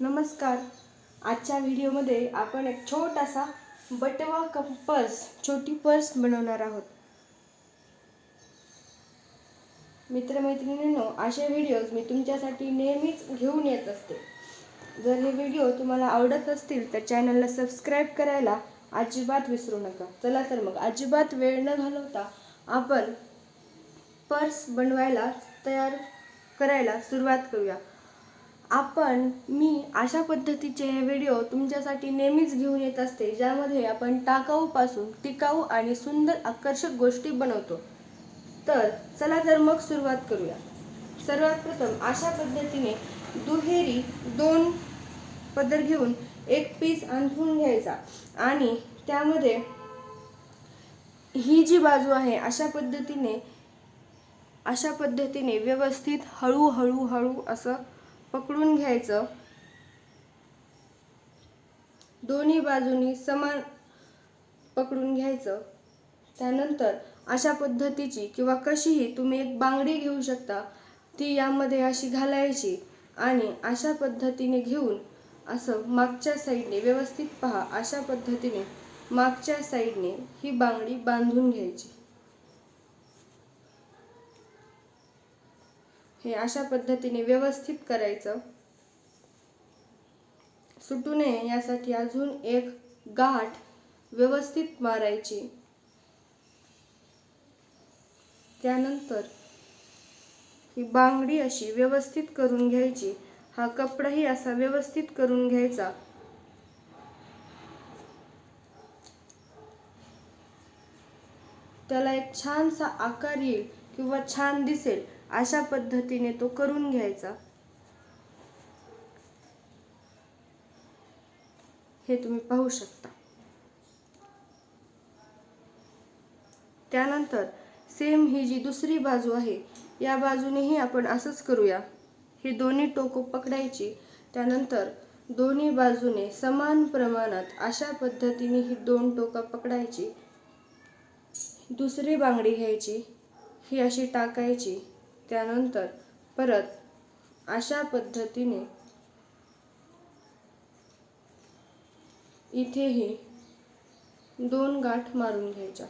नमस्कार. आजच्या व्हिडिओमध्ये आपण एक छोटासा बटवा कप पर्स छोटी पर्स बनवणार आहोत. मित्रमैत्रिणींनो असे व्हिडिओज मी तुमच्यासाठी नेहमीच घेऊन येत असते. जर हे व्हिडिओ तुम्हाला आवडत असतील तर चॅनलला सबस्क्राईब करायला अजिबात विसरू नका. चला तर मग अजिबात वेळ न घालवता आपण पर्स बनवायला तयार करायला सुरुवात करूया. आपण मी अशा पद्धतीचे हे व्हिडिओ तुमच्यासाठी नेहमीच घेऊन येत असते ज्यामध्ये आपण टाकाऊपासून टिकाऊ आणि सुंदर आकर्षक गोष्टी बनवतो. तर चला तर मग सुरुवात करूया. सर्वात प्रथम अशा पद्धतीने दुहेरी दोन पदर घेऊन एक पीस आणून घ्यायचा आणि त्यामध्ये ही जी बाजू आहे अशा पद्धतीने अशा पद्धतीने व्यवस्थित हळूहळू हळू असं पकडून घ्यायचं. दोन्ही बाजूनी समान पकडून घ्यायचं. त्यानंतर अशा पद्धतीची किंवा कशीही तुम्ही एक बांगडी घेऊ शकता ती यामध्ये अशी घालायची आणि अशा पद्धतीने घेऊन असं मागच्या साईडने व्यवस्थित पहा अशा पद्धतीने मागच्या साईडने ही बांगडी बांधून घ्यायची. हे अशा पद्धतीने व्यवस्थित करायचं. सुटू नये यासाठी अजून एक गाठ व्यवस्थित मारायची. त्यानंतर ही बांगडी अशी व्यवस्थित करून घ्यायची. हा कपडाही असा व्यवस्थित करून घ्यायचा. त्याला एक छानसा आकार येईल किंवा छान दिसेल. अशा पद्धतीने तो करून घ्यायचा. हे तुम्ही पाहू शकता. त्यानंतर सेम ही जी दुसरी बाजू आहे या बाजूनेही आपण असंच करूया. ही दोन्ही टोकं पकडायची त्यानंतर दोन्ही बाजूने समान प्रमाणात अशा पद्धतीने ही दोन टोकं पकडायची. दुसरी बांगडी घ्यायची ही अशी टाकायची. त्यानंतर परत अशा पद्धतीने इथेही दोन गाठ मारून घ्यायच्या.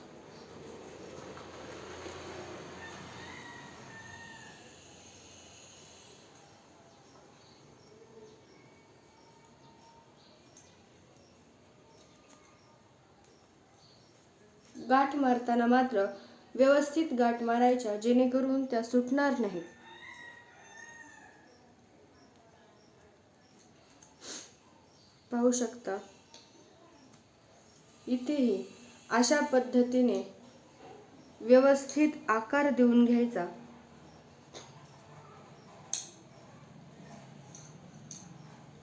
गाठ मारताना मात्र व्यवस्थित गाठ मारायच्या जेणेकरून त्या सुटणार नाहीत. पाहू शकता. इथेही अशा पद्धतीने व्यवस्थित आकार देऊन घ्यायचा.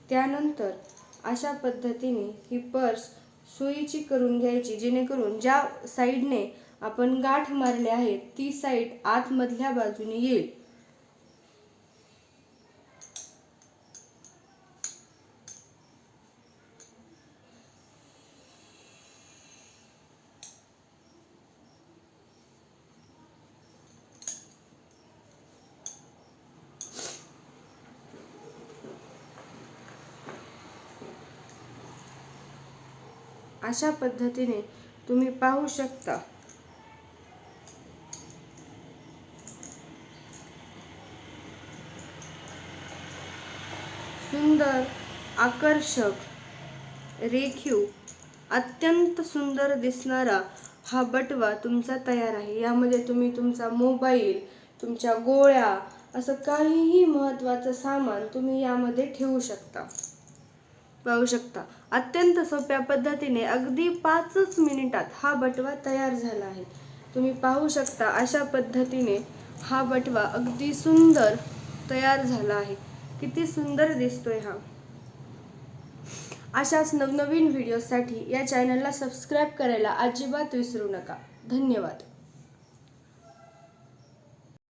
त्यानंतर अशा पद्धतीने ही पर्स सुईची करून घ्यायची जेणेकरून ज्या साईडने आपण गाठ मारले आहे ती साईड आतमधल्या बाजूने येईल. अशा पद्धतीने तुम्ही पाहू शकता. सुंदर आकर्षक रेखीव अत्यंत सुंदर दिसणारा हा बटवा तुमचा तयार आहे. यामध्ये तुम्ही तुमचा मोबाईल तुमच्या गोळ्या असं काहीही महत्त्वाचं सामान तुम्ही यामध्ये ठेवू शकता. पाहू शकता. अत्यंत सोप्या पद्धतीने अगदी पाचच मिनिटात हा बटवा तयार झाला आहे. तुम्ही पाहू शकता अशा पद्धतीने हा बटवा अगदी सुंदर तयार झाला आहे. किती सुंदर दिसतोय हा. अशाच नवनवीन व्हिडिओसाठी या चॅनलला सबस्क्राईब करायला अजिबात विसरू नका. धन्यवाद.